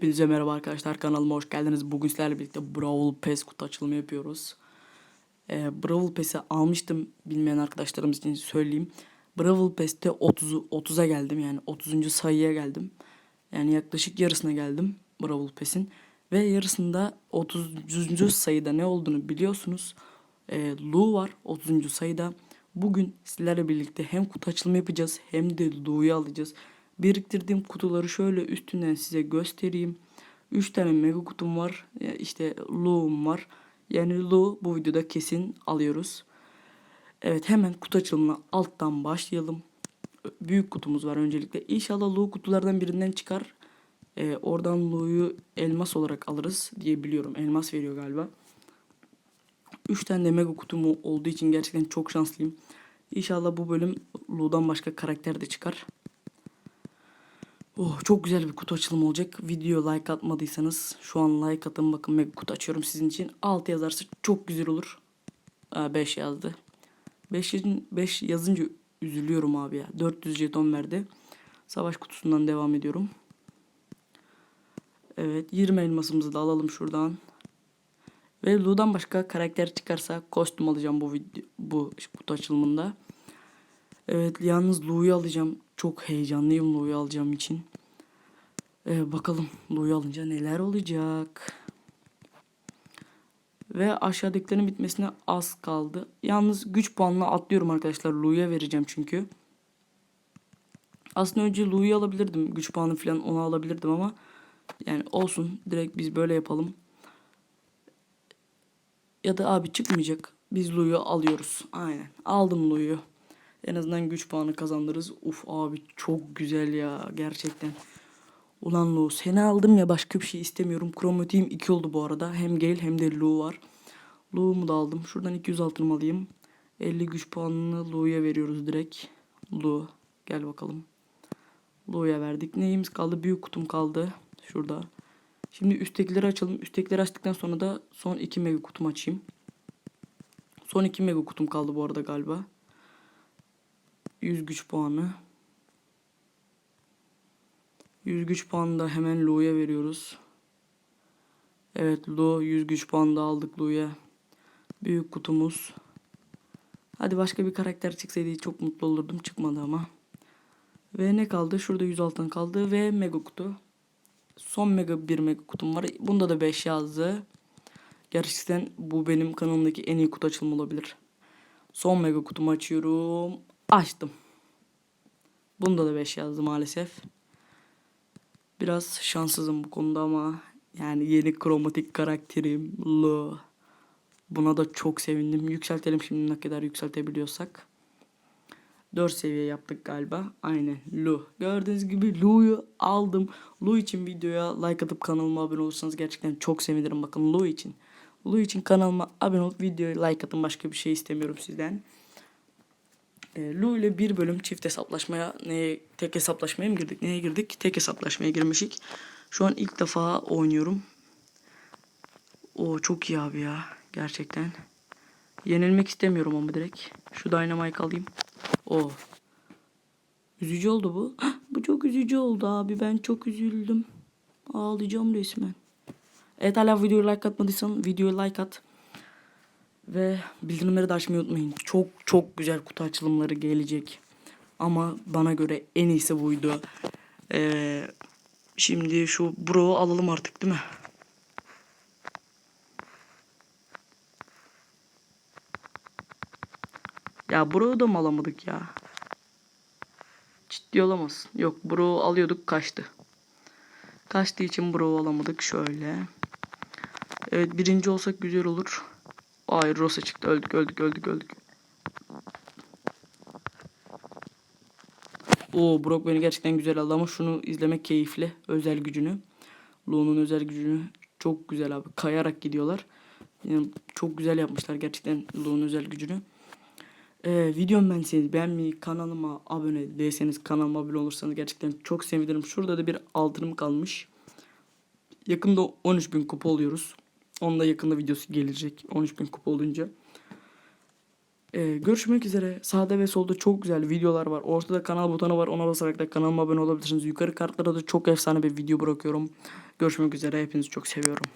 Hepinize merhaba arkadaşlar kanalıma hoş geldiniz. Bugün sizlerle birlikte Brawl Pass kutu açılımı yapıyoruz. Ee, Brawl Pass'i almıştım bilmeyen arkadaşlarımız için söyleyeyim. Brawl Pass'te 30 30'a geldim yani 30. sayıya geldim. Yani yaklaşık yarısına geldim Brawl Pass'in. Ve yarısında 30. sayıda ne olduğunu biliyorsunuz. Ee, Lu var 30. sayıda. Bugün sizlerle birlikte hem kutu açılımı yapacağız hem de Lu'yu alacağız. Biriktirdiğim kutuları şöyle üstünden size göstereyim. 3 tane mega kutum var. İşte Lu'um var. Yani Lu bu videoda kesin alıyoruz. Evet hemen kutu açılımına alttan başlayalım. Büyük kutumuz var öncelikle. İnşallah Lu kutulardan birinden çıkar. Ee, oradan Lu'yu elmas olarak alırız diye biliyorum. Elmas veriyor galiba. 3 tane de mega kutum olduğu için gerçekten çok şanslıyım. İnşallah bu bölüm Lu'dan başka karakter de çıkar. Oh, çok güzel bir kutu açılımı olacak. Video like atmadıysanız şu an like atın bakın mega kutu açıyorum sizin için. 6 yazarsa çok güzel olur. 5 yazdı. 5 5 yazınca üzülüyorum abi ya. 400 jeton verdi. Savaş kutusundan devam ediyorum. Evet 20 elmasımızı da alalım şuradan. Ve Lu'dan başka karakter çıkarsa kostüm alacağım bu video, bu kutu açılımında. Evet yalnız Lu'yu alacağım. Çok heyecanlıyım Lu'yu alacağım için. Ee, bakalım Lu'yu alınca neler olacak. Ve aşağıdakilerin bitmesine az kaldı. Yalnız güç puanına atlıyorum arkadaşlar. Lu'ya vereceğim çünkü. Aslında önce Lu'yu alabilirdim. Güç puanı falan onu alabilirdim ama yani olsun. Direkt biz böyle yapalım. Ya da abi çıkmayacak. Biz Lu'yu alıyoruz. Aynen. Aldım Lu'yu. En azından güç puanı kazandırırız. Uf abi çok güzel ya gerçekten. Ulan Lu seni aldım ya başka bir şey istemiyorum. Kromatiğim 2 oldu bu arada. Hem Gale hem de Lu var. Lu'mu da aldım. Şuradan 200 altınımı alayım. 50 güç puanını Lu'ya veriyoruz direkt. Lu gel bakalım. Lu'ya verdik. Neyimiz kaldı? Büyük kutum kaldı. Şurada. Şimdi üsttekileri açalım. Üsttekileri açtıktan sonra da son 2 mega kutum açayım. Son 2 mega kutum kaldı bu arada galiba. 100 güç puanı. 100 güç puanı da hemen Lu'ya veriyoruz. Evet Lu 100 güç puanı da aldık Lu'ya. Büyük kutumuz. Hadi başka bir karakter çıksaydı çok mutlu olurdum. Çıkmadı ama. Ve ne kaldı? Şurada 100 altın kaldı ve mega kutu. Son mega bir mega kutum var. Bunda da 5 yazdı. Gerçekten bu benim kanalımdaki en iyi kutu açılımı olabilir. Son mega kutumu açıyorum. Açtım. Bunda da 5 yazdı maalesef. Biraz şanssızım bu konuda ama yani yeni kromatik karakterim Lu. Buna da çok sevindim. Yükseltelim şimdi ne kadar yükseltebiliyorsak. 4 seviye yaptık galiba. Aynen Lu. Gördüğünüz gibi Lu'yu aldım. Lu için videoya like atıp kanalıma abone olursanız gerçekten çok sevinirim. Bakın Lu için. Lu için kanalıma abone olup videoya like atın. Başka bir şey istemiyorum sizden. E, Lu ile bir bölüm çift hesaplaşmaya, neye, tek hesaplaşmaya mı girdik? Neye girdik? Tek hesaplaşmaya girmişik. Şu an ilk defa oynuyorum. O çok iyi abi ya. Gerçekten. Yenilmek istemiyorum ama direkt. Şu Dynamite alayım. O. Üzücü oldu bu. Bu çok üzücü oldu abi. Ben çok üzüldüm. Ağlayacağım resmen. Evet hala videoyu like atmadıysan videoyu like at. Ve bildirimleri de açmayı unutmayın. Çok çok güzel kutu açılımları gelecek. Ama bana göre en iyisi buydu. Ee, şimdi şu Bro'u alalım artık değil mi? Ya Bro'yu da mı alamadık ya? Ciddi olamazsın. Yok Bro'u alıyorduk kaçtı. Kaçtığı için Bro'u alamadık. Şöyle. Evet birinci olsak güzel olur. Hayır Rosa çıktı. Öldük öldük öldük öldük. Oo Brock beni gerçekten güzel aldı ama şunu izlemek keyifli. Özel gücünü. Lu'nun özel gücünü çok güzel abi. Kayarak gidiyorlar. Yani çok güzel yapmışlar gerçekten Lu'nun özel gücünü. Ee, videom ben size beğenmeyi, kanalıma abone değilseniz kanalıma abone olursanız gerçekten çok sevinirim. Şurada da bir altınım kalmış. Yakında 13.000 kupa oluyoruz. Onun da yakında videosu gelecek. 13.000 kupa olunca. Ee, görüşmek üzere. Sağda ve solda çok güzel videolar var. Ortada kanal butonu var. Ona basarak da kanalıma abone olabilirsiniz. Yukarı kartlara da çok efsane bir video bırakıyorum. Görüşmek üzere. Hepinizi çok seviyorum.